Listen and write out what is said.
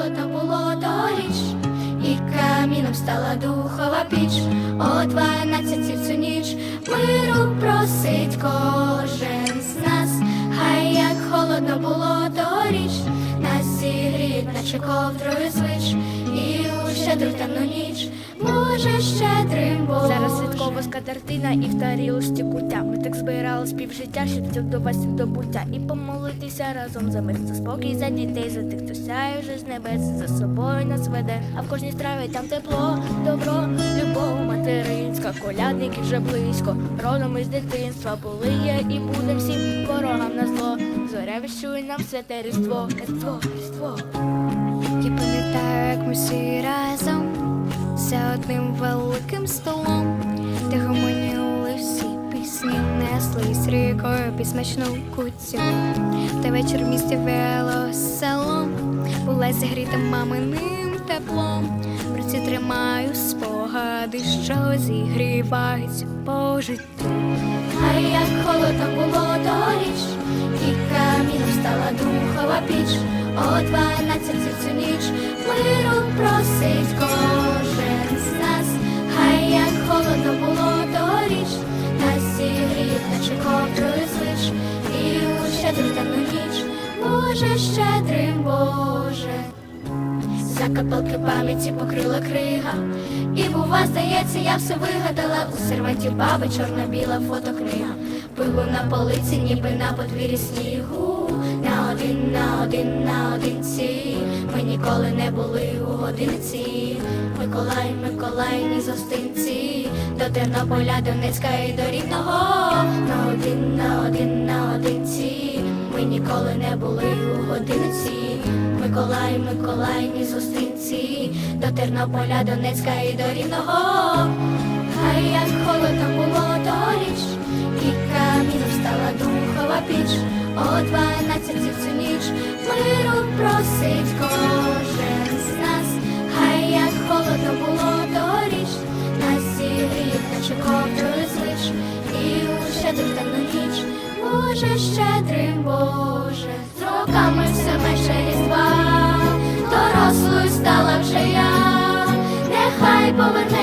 золото було доріж, і каміном стала духова піч, о дванадцяті в цю ніч миру просить кожен з нас, хай як холодно було доріч, нас зігріть, наче ковдрою звич, і у щедру темну ніч може ще. Святкова скатертина і в тарілості куття. Ми так збирали співжиття, щоб цих до вас до буття. І помолитися разом за мир, за спокій, за дітей, за тих, хто сяє вже з небес, за собою нас веде. А в кожній страві там тепло, добро, любов материнська, колядники вже близько. Родом із дитинства були є і буде всім ворогам на зло. Зоря віщує нам святе різдво, різдво, різдво. Я пам'ятаю, як ми всі разом за одним великим столом, під смачну куцю. Та вечір в місті вело село, була зігріта маминим теплом. В руці тримаю спогади, що зігріваються по життю. Ай, як холодно було торіч, і каміном стала духова піч, о дванадцяті цю ніч миру просить кожен щедру темну ніч, Боже, щедрим Боже. Закапелки пам'яті покрила крига. І бува, здається, я все вигадала у серванті баби чорно-біла фотокнига. Пилу на полиці, ніби на подвір'ї снігу. На один, на один, на одинці. Ми ніколи не були у годинці. Миколай, Миколай, ні зостинці. До Тернополя, Донецька і до Рівного. На один, на один, на одинці ми ніколи не були у годинці. Миколай, Миколай, ні зустрінці, до Тернополя, Донецька і до Рівного. Хай як холодно було доріч, і каміном стала духова піч. О дванадцяті цю ніч миру просить кожен з нас. Хай як холодно було доріч, на сігріють, наче ковдрою злич, і у щедру темну ніч, Боже щедрим. people and